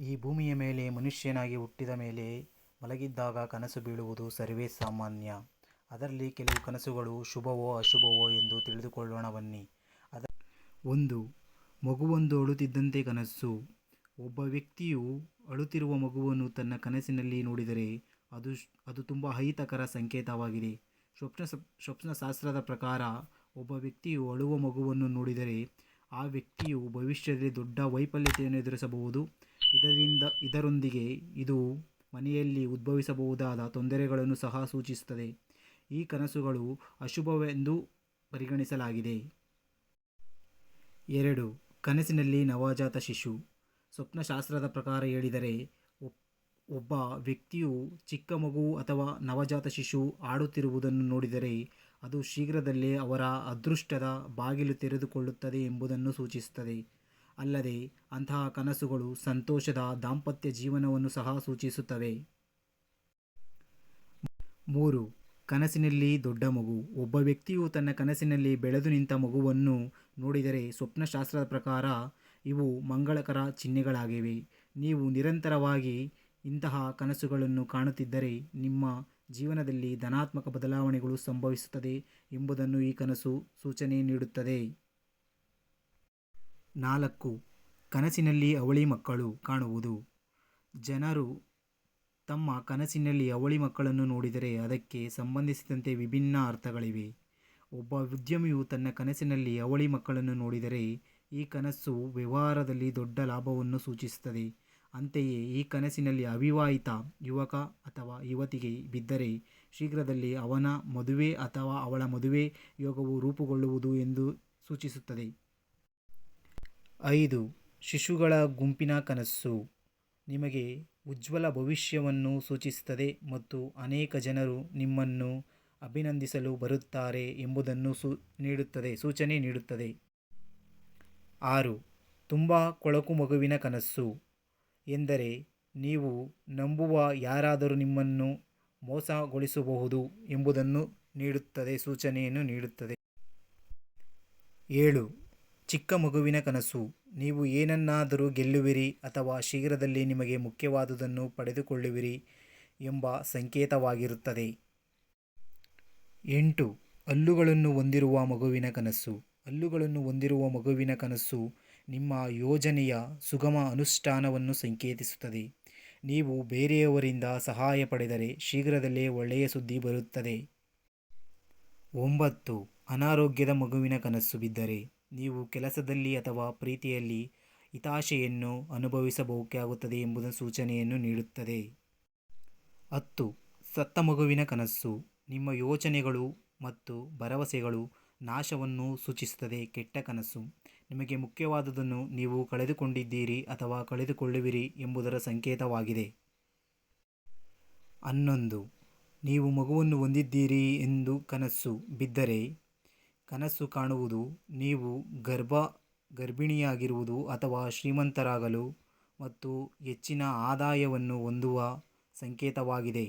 ಈ ಭೂಮಿಯ ಮೇಲೆ ಮನುಷ್ಯನಾಗಿ ಹುಟ್ಟಿದ ಮೇಲೆ ಮಲಗಿದ್ದಾಗ ಕನಸು ಬೀಳುವುದು ಸರ್ವೇ ಸಾಮಾನ್ಯ. ಅದರಲ್ಲಿ ಕೆಲವು ಕನಸುಗಳು ಶುಭವೋ ಅಶುಭವೋ ಎಂದು ತಿಳಿದುಕೊಳ್ಳೋಣ ಬನ್ನಿ. ಒಂದು, ಮಗುವೊಂದು ಅಳುತ್ತಿದ್ದಂತೆ ಕನಸು. ಒಬ್ಬ ವ್ಯಕ್ತಿಯು ಅಳುತ್ತಿರುವ ಮಗುವನ್ನು ತನ್ನ ಕನಸಿನಲ್ಲಿ ನೋಡಿದರೆ ಅದು ಅದು ತುಂಬ ಅಹಿತಕರ ಸಂಕೇತವಾಗಿದೆ. ಸ್ವಪ್ನ ಶಾಸ್ತ್ರದ ಪ್ರಕಾರ ಒಬ್ಬ ವ್ಯಕ್ತಿಯು ಅಳುವ ಮಗುವನ್ನು ನೋಡಿದರೆ ಆ ವ್ಯಕ್ತಿಯು ಭವಿಷ್ಯದಲ್ಲಿ ದೊಡ್ಡ ವೈಫಲ್ಯತೆಯನ್ನು ಎದುರಿಸಬಹುದು. ಇದರೊಂದಿಗೆ ಇದು ಮನೆಯಲ್ಲಿ ಉದ್ಭವಿಸಬಹುದಾದ ತೊಂದರೆಗಳನ್ನು ಸಹ ಸೂಚಿಸುತ್ತದೆ. ಈ ಕನಸುಗಳು ಅಶುಭವೆಂದು ಪರಿಗಣಿಸಲಾಗಿದೆ. ಎರಡು ಕನಸಿನಲ್ಲಿ ನವಜಾತ ಶಿಶು. ಸ್ವಪ್ನಶಾಸ್ತ್ರದ ಪ್ರಕಾರ ಹೇಳಿದರೆ ಒಬ್ಬ ವ್ಯಕ್ತಿಯು ಚಿಕ್ಕ ಮಗು ಅಥವಾ ನವಜಾತ ಶಿಶು ಆಡುತ್ತಿರುವುದನ್ನು ನೋಡಿದರೆ, ಅದು ಶೀಘ್ರದಲ್ಲೇ ಅವರ ಅದೃಷ್ಟದ ಬಾಗಿಲು ತೆರೆದುಕೊಳ್ಳುತ್ತದೆ ಎಂಬುದನ್ನು ಸೂಚಿಸುತ್ತದೆ. ಅಲ್ಲದೆ ಅಂತಹ ಕನಸುಗಳು ಸಂತೋಷದ ದಾಂಪತ್ಯ ಜೀವನವನ್ನು ಸಹ ಸೂಚಿಸುತ್ತವೆ. ಮೂರು, ಕನಸಿನಲ್ಲಿ ದೊಡ್ಡ ಮಗು. ಒಬ್ಬ ವ್ಯಕ್ತಿಯು ತನ್ನ ಕನಸಿನಲ್ಲಿ ಬೆಳೆದು ನಿಂತ ಮಗುವನ್ನು ನೋಡಿದರೆ ಸ್ವಪ್ನಶಾಸ್ತ್ರದ ಪ್ರಕಾರ ಇವು ಮಂಗಳಕರ ಚಿಹ್ನೆಗಳಾಗಿವೆ. ನೀವು ನಿರಂತರವಾಗಿ ಇಂತಹ ಕನಸುಗಳನ್ನು ಕಾಣುತ್ತಿದ್ದರೆ ನಿಮ್ಮ ಜೀವನದಲ್ಲಿ ಧನಾತ್ಮಕ ಬದಲಾವಣೆಗಳು ಸಂಭವಿಸುತ್ತದೆ ಎಂಬುದನ್ನು ಈ ಕನಸು ಸೂಚನೆ ನೀಡುತ್ತದೆ. ನಾಲ್ಕು ಕನಸಿನಲ್ಲಿ ಅವಳಿ ಮಕ್ಕಳು ಕಾಣುವುದು. ಜನರು ತಮ್ಮ ಕನಸಿನಲ್ಲಿ ಅವಳಿ ಮಕ್ಕಳನ್ನು ನೋಡಿದರೆ ಅದಕ್ಕೆ ಸಂಬಂಧಿಸಿದಂತೆ ವಿಭಿನ್ನ ಅರ್ಥಗಳಿವೆ. ಒಬ್ಬ ಉದ್ಯಮಿಯು ತನ್ನ ಕನಸಿನಲ್ಲಿ ಅವಳಿ ಮಕ್ಕಳನ್ನು ನೋಡಿದರೆ ಈ ಕನಸು ವ್ಯವಹಾರದಲ್ಲಿ ದೊಡ್ಡ ಲಾಭವನ್ನು ಸೂಚಿಸುತ್ತದೆ. ಅಂತೆಯೇ ಈ ಕನಸಿನಲ್ಲಿ ಅವಿವಾಹಿತ ಯುವಕ ಅಥವಾ ಯುವತಿಗೆ ಬಿದ್ದರೆ ಶೀಘ್ರದಲ್ಲಿ ಅವನ ಮದುವೆ ಅಥವಾ ಅವಳ ಮದುವೆ ಯೋಗವು ರೂಪುಗೊಳ್ಳುವುದು ಎಂದು ಸೂಚಿಸುತ್ತದೆ. ಐದು, ಶಿಶುಗಳ ಗುಂಪಿನ ಕನಸು ನಿಮಗೆ ಉಜ್ವಲ ಭವಿಷ್ಯವನ್ನು ಸೂಚಿಸುತ್ತದೆ ಮತ್ತು ಅನೇಕ ಜನರು ನಿಮ್ಮನ್ನು ಅಭಿನಂದಿಸಲು ಬರುತ್ತಾರೆ ಎಂಬುದನ್ನು ನೀಡುತ್ತದೆ, ಸೂಚನೆ ನೀಡುತ್ತದೆ. ಆರು, ತುಂಬ ಕೊಳಕು ಮಗುವಿನ ಕನಸು ಎಂದರೆ, ನೀವು ನಂಬುವ ಯಾರಾದರೂ ನಿಮ್ಮನ್ನು ಮೋಸಗೊಳಿಸಬಹುದು ಎಂಬುದನ್ನು ನೀಡುತ್ತದೆ, ಸೂಚನೆಯನ್ನು ನೀಡುತ್ತದೆ. ಏಳು ಚಿಕ್ಕ ಮಗುವಿನ ಕನಸು ನೀವು ಏನನ್ನಾದರೂ ಗೆಲ್ಲುವಿರಿ ಅಥವಾ ಶೀಘ್ರದಲ್ಲಿ ನಿಮಗೆ ಮುಖ್ಯವಾದುದನ್ನು ಪಡೆದುಕೊಳ್ಳುವಿರಿ ಎಂಬ ಸಂಕೇತವಾಗಿರುತ್ತದೆ. ಎಂಟು, ಹಲ್ಲುಗಳನ್ನು ಹೊಂದಿರುವ ಮಗುವಿನ ಕನಸು. ಹಲ್ಲುಗಳನ್ನು ಹೊಂದಿರುವ ಮಗುವಿನ ಕನಸು ನಿಮ್ಮ ಯೋಜನೆಯ ಸುಗಮ ಅನುಷ್ಠಾನವನ್ನು ಸಂಕೇತಿಸುತ್ತದೆ. ನೀವು ಬೇರೆಯವರಿಂದ ಸಹಾಯ ಪಡೆದರೆ ಶೀಘ್ರದಲ್ಲೇ ಒಳ್ಳೆಯ ಸುದ್ದಿ ಬರುತ್ತದೆ. ಒಂಬತ್ತು, ಅನಾರೋಗ್ಯದ ಮಗುವಿನ ಕನಸು ಬಿದ್ದರೆ ನೀವು ಕೆಲಸದಲ್ಲಿ ಅಥವಾ ಪ್ರೀತಿಯಲ್ಲಿ ಹಿತಾಶೆಯನ್ನು ಅನುಭವಿಸಬೇಕಾಗುತ್ತದೆ ಎಂಬುದರ ಸೂಚನೆಯನ್ನು ನೀಡುತ್ತದೆ. ಹತ್ತು ಸತ್ತ ಮಗುವಿನ ಕನಸು ನಿಮ್ಮ ಯೋಚನೆಗಳು ಮತ್ತು ಭರವಸೆಗಳು ನಾಶವನ್ನು ಸೂಚಿಸುತ್ತದೆ. ಕೆಟ್ಟ ಕನಸು ನಿಮಗೆ ಮುಖ್ಯವಾದುದನ್ನು ನೀವು ಕಳೆದುಕೊಂಡಿದ್ದೀರಿ ಅಥವಾ ಕಳೆದುಕೊಳ್ಳುವಿರಿ ಎಂಬುದರ ಸಂಕೇತವಾಗಿದೆ. ಹನ್ನೊಂದು ನೀವು ಮಗುವನ್ನು ಹೊಂದಿದ್ದೀರಿ ಎಂದು ಕನಸು ಬಿದ್ದರೆ ಕನಸು ಕಾಣುವುದು ನೀವು ಗರ್ಭ, ಗರ್ಭಿಣಿಯಾಗಿರುವುದು ಅಥವಾ ಶ್ರೀಮಂತರಾಗಲು ಮತ್ತು ಹೆಚ್ಚಿನ ಆದಾಯವನ್ನು ಹೊಂದುವ ಸಂಕೇತವಾಗಿದೆ.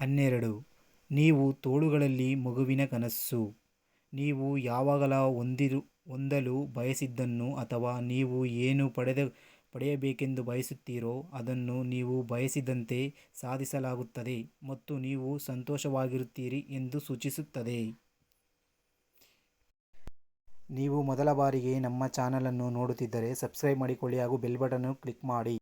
ಹನ್ನೆರಡು ನೀವು ತೋಳುಗಳಲ್ಲಿ ಮಗುವಿನ ಕನಸು ನೀವು ಯಾವಾಗಲ ಹೊಂದಿರು, ಹೊಂದಲು ಬಯಸಿದ್ದನ್ನು ಅಥವಾ ನೀವು ಏನು ಪಡೆದ, ಪಡೆಯಬೇಕೆಂದು ಬಯಸುತ್ತೀರೋ ಅದನ್ನು ನೀವು ಬಯಸಿದಂತೆ ಸಾಧಿಸಲಾಗುತ್ತದೆ ಮತ್ತು ನೀವು ಸಂತೋಷವಾಗಿರುತ್ತೀರಿ ಎಂದು ಸೂಚಿಸುತ್ತದೆ. ನೀವು ಮೊದಲ ಬಾರಿಗೆ ನಮ್ಮ ಚಾನಲನ್ನು ನೋಡುತ್ತಿದ್ದರೆ ಸಬ್ಸ್ಕ್ರೈಬ್ ಮಾಡಿಕೊಳ್ಳಿ ಹಾಗೂ ಬೆಲ್ ಬಟನ್ನು ಕ್ಲಿಕ್ ಮಾಡಿ.